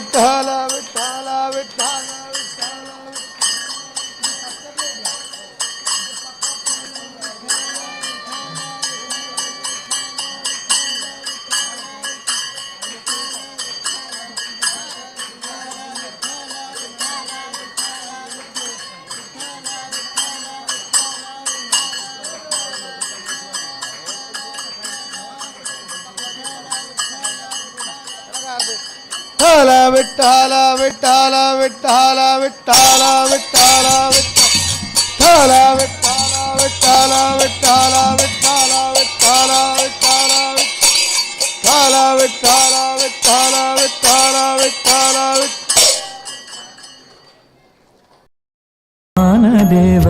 ಮೆಟ್ಟಾಲ விட்டால விட்டால விட்டால விட்டால விட்டால விட்டால விட்டால விட்டால விட்டால விட்டால விட்டால விட்டால விட்டால விட்டால விட்டால விட்டால விட்டால தேவ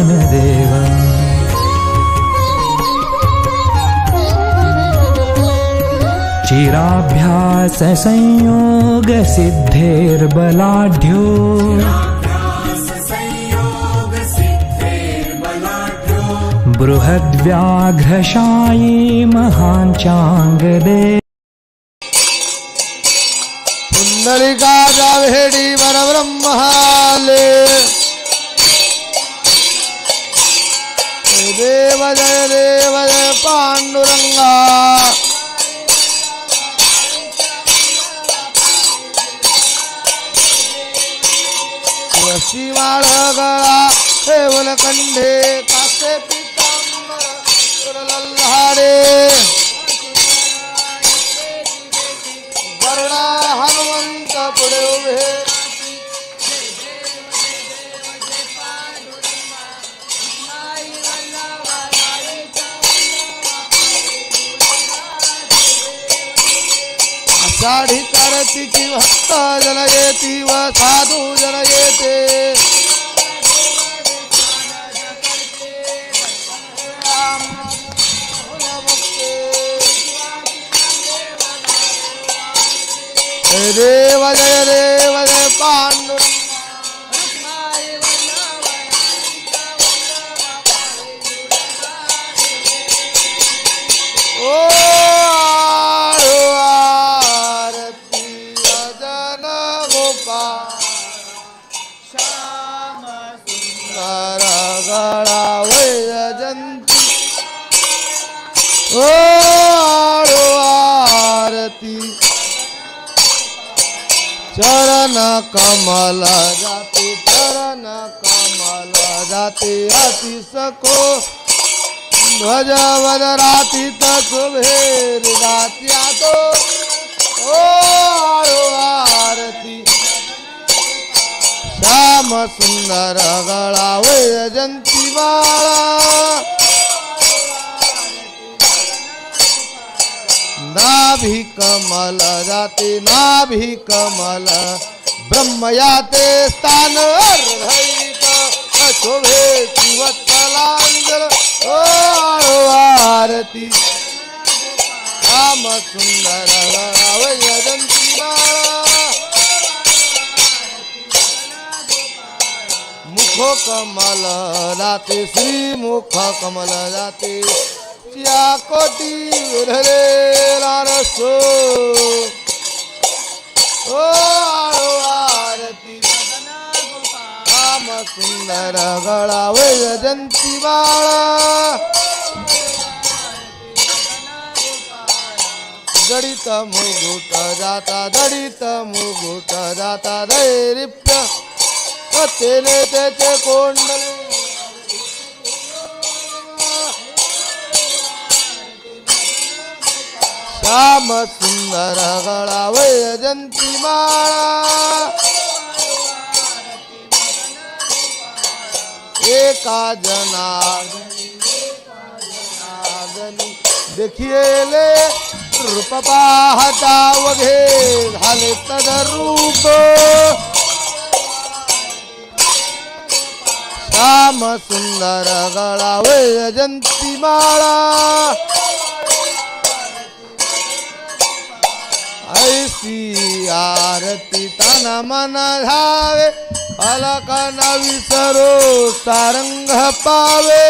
चिराभ्यास संयोग सिद्धेर्बलाढ्यो बृहद्व्याघ्रशायी महाञ्चाङ्गदे पुण्डलिका जाभेडी परब्रह्महाले देव जय ಕೇವಲ ಕಂಡೆ ಕಾಸೆ ಪೀತಾಂಬರಲ್ಲೇ ವರ್ಣ ಹನುಮಂತ ಪಡೆಯುವೆ. लल्हारे वरणा हनुमंत पुढे करतीची भक्त जन येती व साधू जन येते. देव जय देव जय पान ओ आरो आरती। चरण कमल जाते चरण कमल जाते अति सखो ध्वज वदराती तत्वेर दात्या तो ओ आरो आरती। श्याम सुंदर गळा वैजंती बाळा। नाभी कमल जाते नाभी कमल ब्रह्म याते स्थान अर्धैक शोभे शिवत्सलांजल आरती राम सुंदर मुख कमल जाते श्री मुख कमल जाते या कोटी विरले लारसो ओ आरती सुंदर गळा वैजंती बाळा। जडित मुगुट जाता जडित मुगुट जाता दैरिप्य तेने त्याचे कोंडले। श्याम सुंदर गळा वैजंती माळा। एका जनार्दनी देखिएले रूप पाहता वघे झाले तद रूप श्याम सुंदर गळा वैजंती माळा। ऐसी आरती तन मन धावे अलक न विसरो सारंग पावे।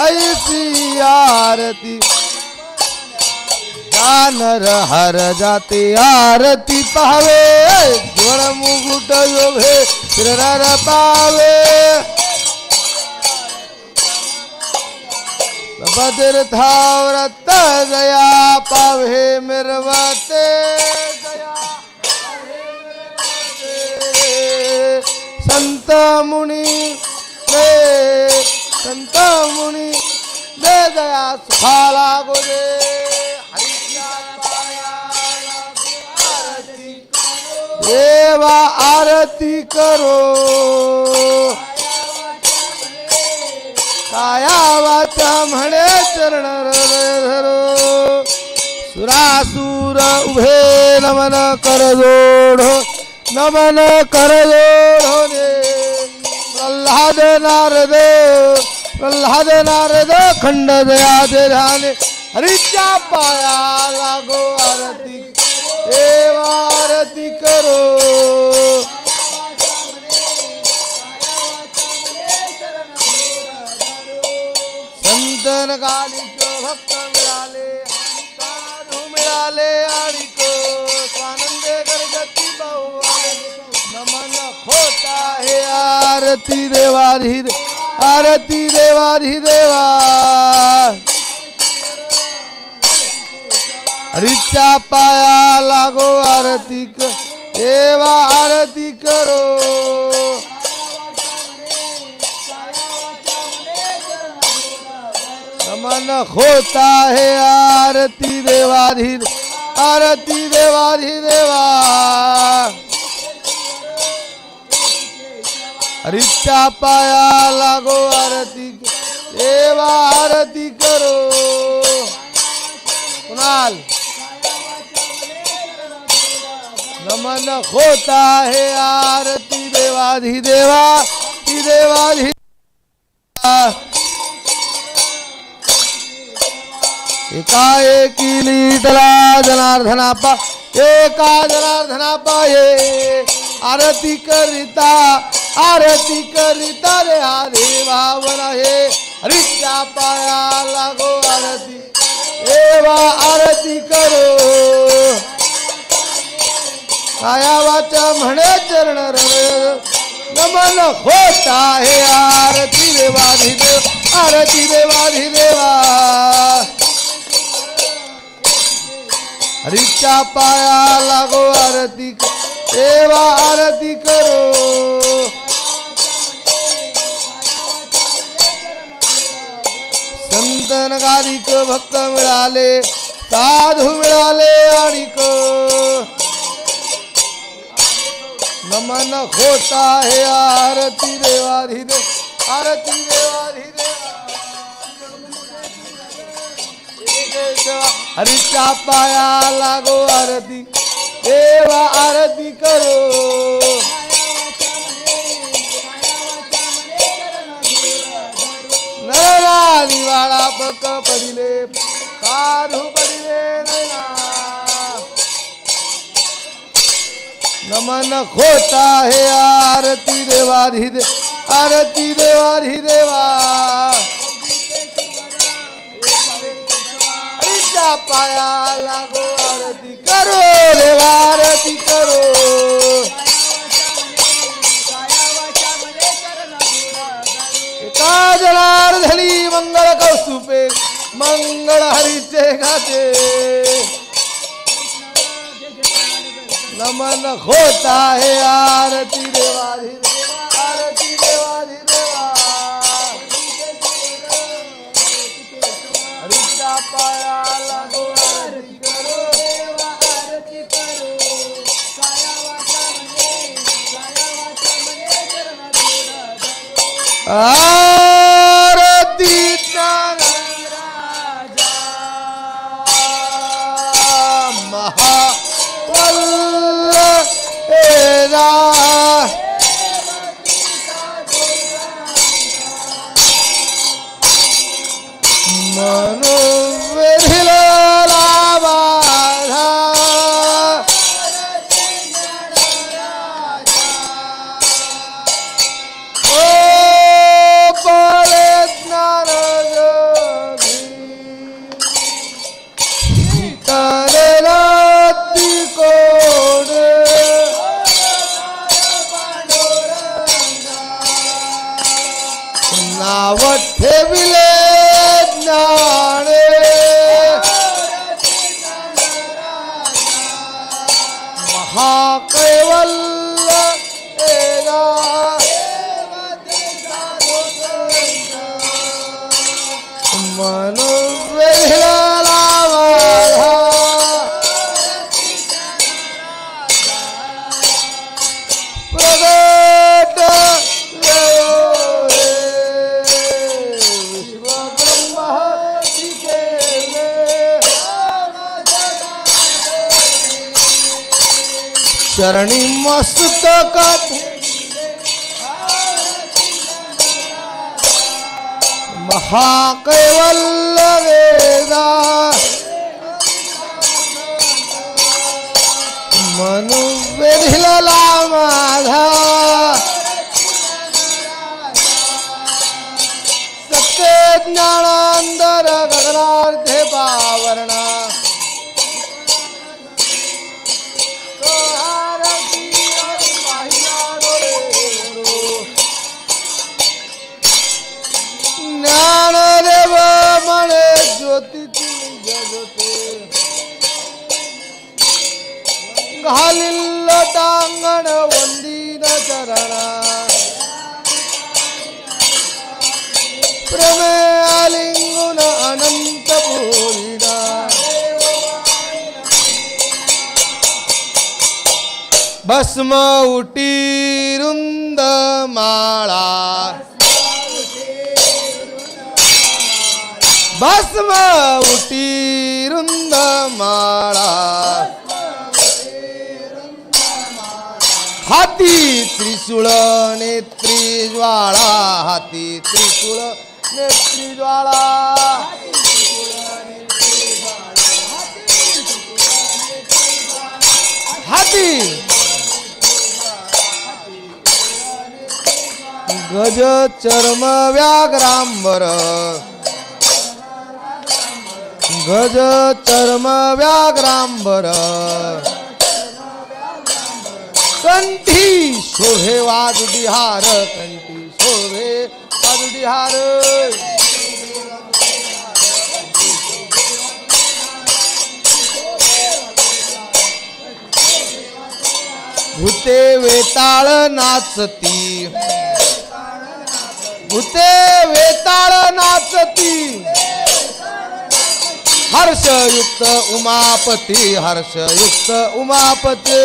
ऐसी आरती। जानर हर जाते आरती पावे ज्वळ मुकुट जोभे पावे। बदर धावरत गया पावे मिरवते संत मुनी ले संत मुनी ले गया सुखाला गोदे देवा आरती करो। काया वाचा म्हणे चरण हृदय धरो. सुरासुर उभे नमन कर जोड नमन कर जोड प्रल्हाद नारद प्रल्हाद नारद खंड दया दे ध्याने. हरीच्या पाया लागो आरती. देवा आरती करो. चंदन गाड़ी को, भक्त मिलाले साधु मिलाले, आड़ी को, स्वानंद कर गति नमन होता है आरती देवार देवारी आरती देवार ही देवा रिचा पाया लागो आरती कर देवा आरती करो। मन होता है आरती देवाधी आरती देवाधी देवा। हरीच्या पाया लागो आरती देवा आरती करो। कुणाल? नमन होता है आरती देवाधी देवा देवाधी एकाएकी लीटला जनार्दनापा एका जनार्दनापा ये। आरती करिता आरती करिता रे हा देवावर हे। हरिच्या पाया लागो आरती देवा आरती करो। काया वाचा म्हणे चरण रव नमन होत आहे आरती देवाधिदेव आरती देवा। हरीच्या पाया, लागो आरती देवा आरती करो। संत नगारिक भक्त मिळाले साधू मिळाले आणिक। नमन होता है आरती देवाधी देव आरती देवाधी देवा हरीच्या पाया लागो आरती देवा आरती करो। नरा दिवाळा पक पडिले कारू पडिले नमन खोटा हे आरती देवाधी दे आरती देवाधी देवा तुझ्या पाया लागो आरती करो रे आरती करो. एका जनार्दनी मंगळ कौस्तुपे मंगळ हरीचे गाते नमन होता है आरती देवाधी 啊。शरणी मस्तक महाकैवल्य वेदा मनुवेधिला माझा सत्य ज्ञानांदर गगनार्थ ಹಾಲಿಲ್ಲದಾಂಗಣ ಒಂದಿನ ಚರಣ ಪ್ರಮೇಲಿಂಗುನ ಅನಂತ ಪೂರಿಣ ಭಸ್ಮ ಉಟೀರುಂದ ಮಾಳ ಭಸ್ಮ ಉಟೀರುಂದ ಮಾಳ हाती त्रिशूळ नेत्री ज्वाळा हाती त्रिशूळ नेत्री ज्वाळा. हाती गज चर्म व्याघ्रांबर. गज चर्म व्याघ्रांबर. कंठी शोभे वाजुडी कंठी शोभे वाजुडी भूते वेताळ नाचती। भूते वेताळ नाचती। हर्षयुक्त उमापती हर्षयुक्त उमापती।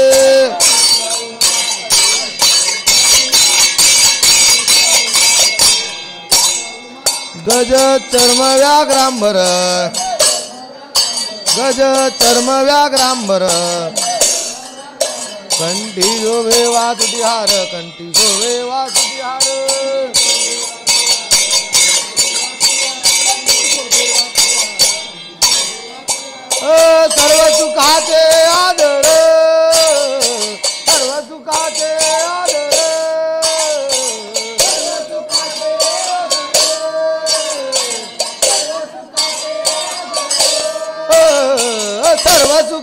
गज चर्म व्याघ्रांबर गज चर्म व्याघ्रांबर कंठी शोभे वासुटी हार कंठी शोभे वासुटी हार सर्व सुखाचे आदर. सर्व सुखाचे आदर.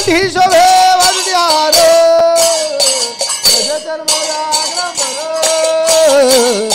গন্ধি শোভে বাদ্যার চর্মরা গ্রাম